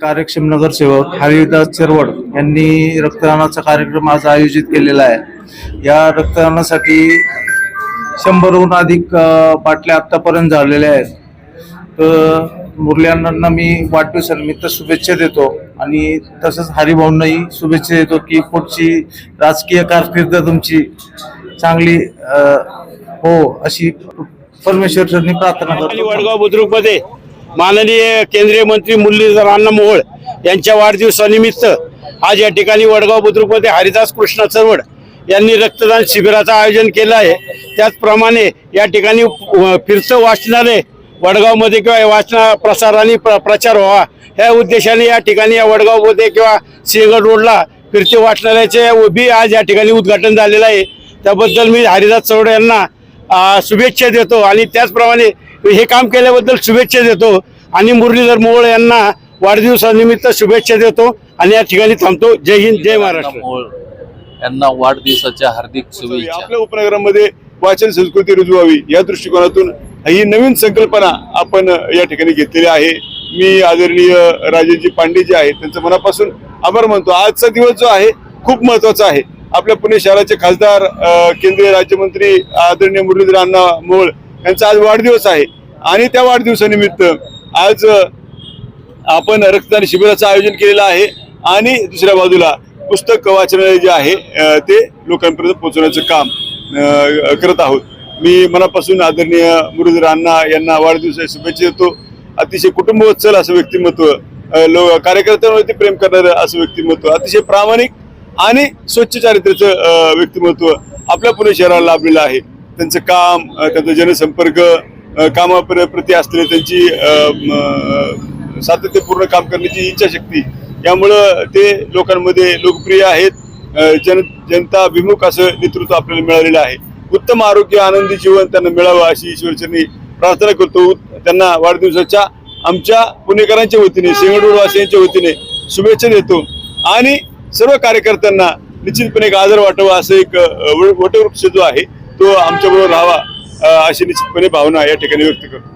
कार्यक्षम नगरसेवक हरिदास चरवड यांनी रक्तदानाचा कार्यक्रम आज आयोजित केलेला आहे. या रक्तदानासाठी शंभरहून अधिक बाटल्या आत्तापर्यंत झालेल्या आहेत. तर मुरल्यांना मी वाढदिवसानिमित्त शुभेच्छा देतो आणि तसंच हरिभाऊंनाही शुभेच्छा देतो की पुढची राजकीय कारकीर्द तुमची चांगली हो अशी परमेश्वरचरणी प्रार्थना करतो. वडगाव बुद्रुकमध्ये माननीय केंद्रीय मंत्री मुरलीधर अण्णा मोहोळ यांच्या वाढदिवसानिमित्त आज या ठिकाणी वडगाव बुद्रुकमध्ये हरिदास कृष्ण चरवड यांनी रक्तदान शिबिराचं आयोजन केलं आहे. त्याचप्रमाणे या ठिकाणी फिरतं वाचनालय वडगावमध्ये किंवा वाचना प्रसाराने प्र- प्रचार व्हावा. ह्या उद्देशाने या ठिकाणी या वडगावमध्ये किंवा सिंहगड रोडला फिरते वाचनालयाचे उभी आज या ठिकाणी उद्घाटन झालेलं आहे. त्याबद्दल मी हरिदास चवड यांना शुभेच्छा देतो आणि त्याचप्रमाणे हे काम केल्याबद्दल शुभेच्छा देतो. आणि मुरलीधर मोहोळ यांना वाढदिवसानिमित्त शुभेच्छा देतो आणि या ठिकाणी थांबतो. जय हिंद जय महाराष्ट्र. मोहोळ यांना वाढदिवसाच्या हार्दिक शुभेच्छा. आपल्या उपनगरामध्ये वाचन संस्कृती रुजवावी या दृष्टिकोनातून ही नवीन संकल्पना आपण या ठिकाणी घेतलेली आहे. मी आदरणीय राजेशजी पांडे जे आहेत त्यांचं मनापासून आभार मानतो. आजचा दिवस जो आहे खूप महत्त्वाचा आहे. आपल्या पुणे शहराचे खासदार केंद्रीय राज्यमंत्री आदरणीय मुरलीधर अण्णा मोहोळ यांचा आज वाढदिवस आहे. आणि त्या वाढदिवसानिमित्त आज आपण रक्तदान शिबिराचं आयोजन केलेलं आहे. आणि दुसऱ्या बाजूला पुस्तक वाचनालय जे आहे ते लोकांपर्यंत पोहोचवण्याचं काम करत आहोत. मी मनापासून आदरणीय मुरलीधर अण्णा यांना वाढदिवसाच्या शुभेच्छा देतो. अतिशय कुटुंबवत्सल असं व्यक्तिमत्व लो कार्यकर्त्यांवरती प्रेम करणारं असं व्यक्तिमत्व अतिशय प्रामाणिक आणि स्वच्छ चारित्र्याचं व्यक्तिमत्व आपल्या पुणे शहराला लाभलेलं आहे. त्यांचं काम त्यांचं त्यांचा जनसंपर्क कामाप्रती असलेली त्यांची सातत्यपूर्ण काम करण्याची इच्छाशक्ती. यामुळं ते लोकांमध्ये लोकप्रिय आहेत. जन जनता विमुख असं नेतृत्व आपल्याला मिळालेलं आहे. उत्तम आरोग्य आनंदी जीवन त्यांना मिळावं अशी ईश्वरचरणी प्रार्थना करतो. त्यांना वाढदिवसाच्या आमच्या पुणेकरांच्या वतीने सिंहडोळवासियांच्या वतीने शुभेच्छा देतो. आणि सर्व कार्यकर्त्यांना निश्चितपणे एक आदर वाटावा असं एक वटवृक्ष जो आहे तो आमच्याबरोबर राहावा अशी निश्चितपणे भावना या ठिकाणी व्यक्त करतो.